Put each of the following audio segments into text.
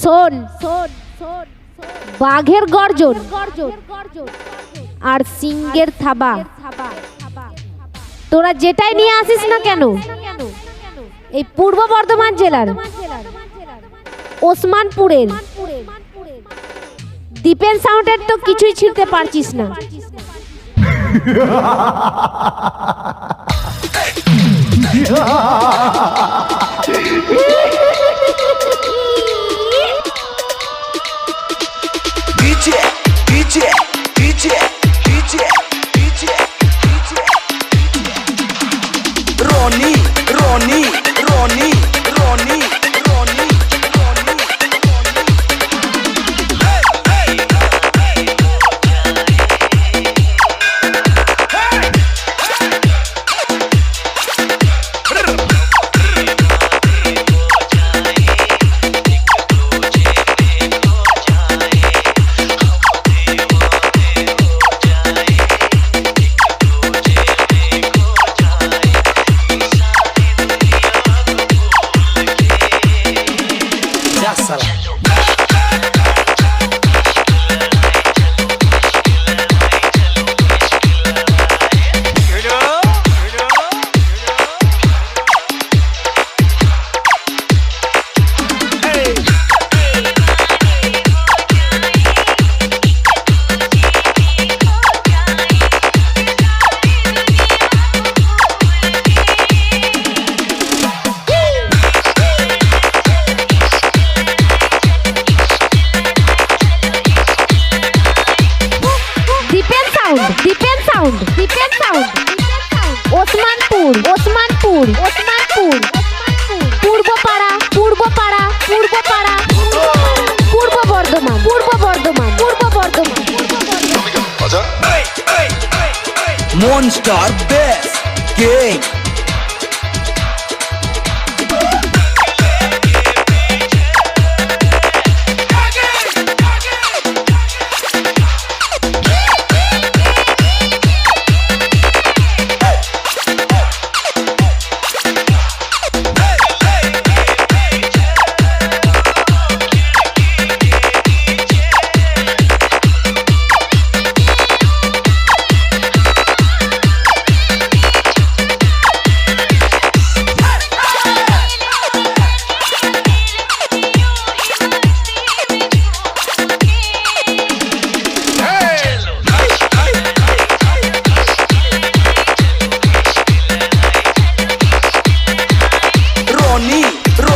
শোন শোন শোন বাঘের গর্জন। গর্জন আর সিংহের থাবা। তোরা যেটাই নিয়ে আসিস না কেন? এই পূর্ব বর্ধমান জেলার ওসমানপুরের। ডিপেন সাউন্ডের তো কিছুই ছিঁড়তে পারছিস না। 见。ওসমানপুর ওসমানপুর পূর্বপাড়া পূর্বপাড়া পূর্বপাড়া পূর্ব বর্ধমান পূর্ব বর্ধমান পূর্ব বর্ধমান মনস্টার বেস্ট Gang.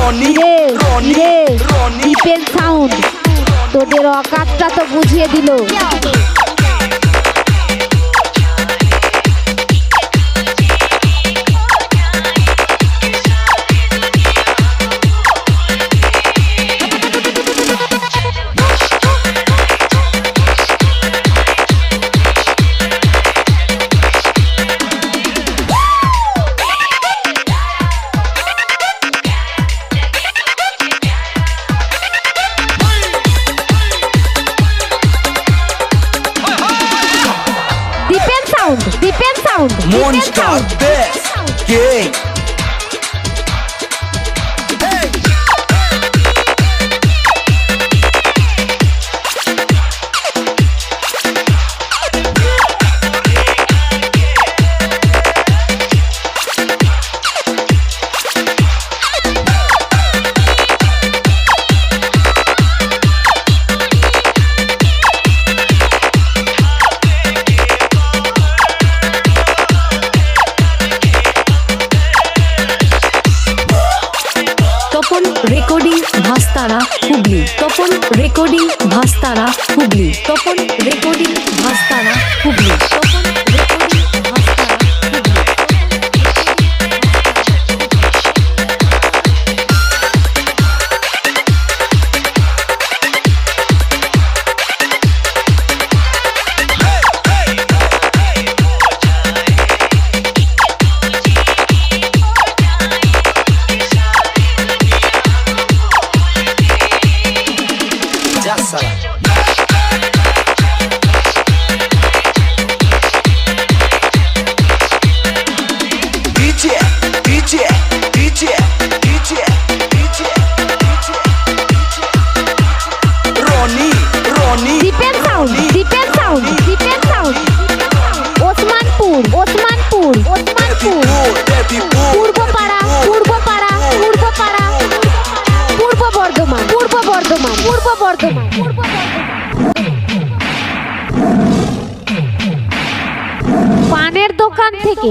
রে রনি রে রনি। রনি সাউন্ড তোদের অকাতটা তো বুঝিয়ে দিল। monster, bitch. Yeah. Bhastara Hooghly. Tapan recording Bhastara Hooghly. Tapan recording Bhastara Hooghly. Tapan Bardhaman পানের দোকান থেকে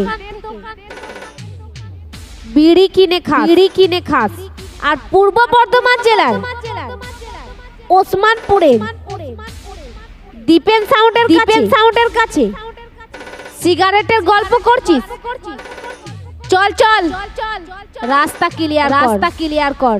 বিড়ি কিনে খাস। বিড়ি কিনে খাস। আর পূর্ব বর্ধমান জেলার ওসমানপুরে দীপেন সাউন্ডের দীপেন সাউন্ডের কাছে। সিগারেটের গল্প করছিস? চল চল। রাস্তা ক্লিয়ার রাস্তা ক্লিয়ার কর।